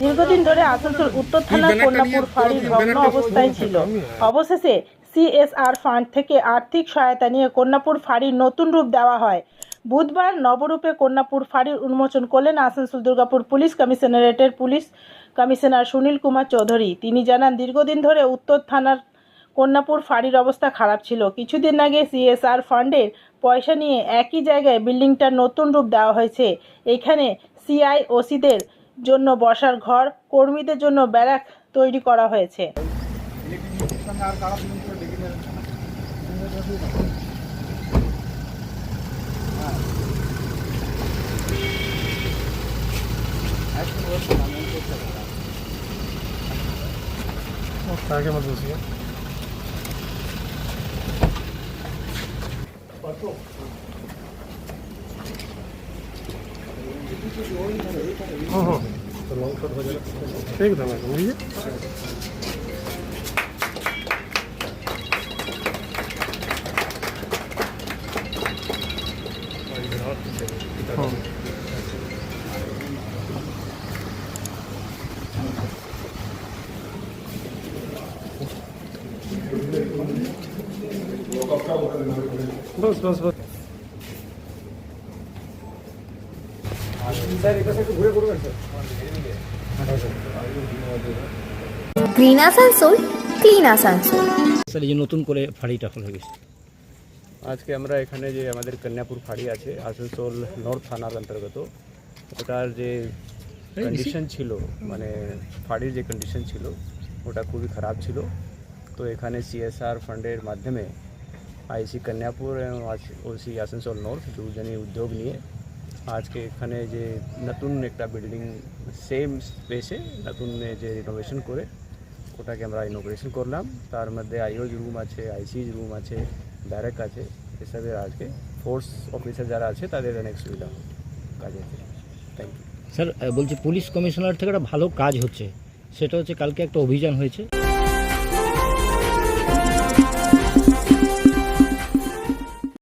দীর্ঘদিন ধরে আসানসোল উত্তর থানার কোল্লাপুর ফাঁড়ি ভগ্ন অবস্থায় ছিল। অবশেষে সিএসআর ফান্ড থেকে আর্থিক সহায়তা নিয়ে কন্যাপুর ফাঁড়ির নতুন রূপ দেওয়া হয়। বুধবার নবরূপে কন্যাপুর ফাঁড়ির উন্মোচন করলেন আসানসোল দুর্গাপুর পুলিশ কমিশনারেটের পুলিশ কমিশনার সুনীল কুমার চৌধুরী। তিনি জানান দীর্ঘদিন ধরে উত্তর থানার কন্যাপুর ফাঁড়ির অবস্থা খারাপ ছিল কিছুদিন আগে সিএসআর ফান্ডের পয়সা নিয়ে একই জায়গায় বিল্ডিংটার নতুন রূপ দেওয়া হয়েছে এখানে সিআই ওসিদের জন্য বসার ঘর কর্মীদের জন্য ব্যারাক তৈরি করা হয়েছে आगे मत घुसिए हाँ हाँ एकदम एकदम लीजिए हाँ বস বস বস। নতুন করে ফাড়িটা খোলা গেছে। আজকে আমরা এখানে যে আমাদের কন্যাপুর ফাড়ি আছে আসানসোল নর্থ থানার অন্তর্গত ওটার যে কন্ডিশন ছিল মানে ফাড়ির যে কন্ডিশন ছিল ওটা খুবই খারাপ ছিল। তো এখানে সিএসআর ফান্ডের মাধ্যমে IC Kanyapur OC Asansol north দুজনই উদ্যোগ নিয়ে আজকে এখানে যে নতুন একটা বিল্ডিং সেম স্পেসে নতুন যে রিনোভেশন করে ওটাকে আমরা ইনোগ্রেশন করলাম। তার মধ্যে আইওজ রুম আছে আইসিজ রুম আছে ব্যারেক আছে, এসবের আজকে ফোর্স অফিসার যারা আছে তাদের অনেক সুবিধা কাজে থ্যাংক ইউ স্যার বলছি পুলিশ কমিশনার থেকে একটা ভালো কাজ হচ্ছে। সেটা হচ্ছে কালকে একটা অভিযান হয়েছে।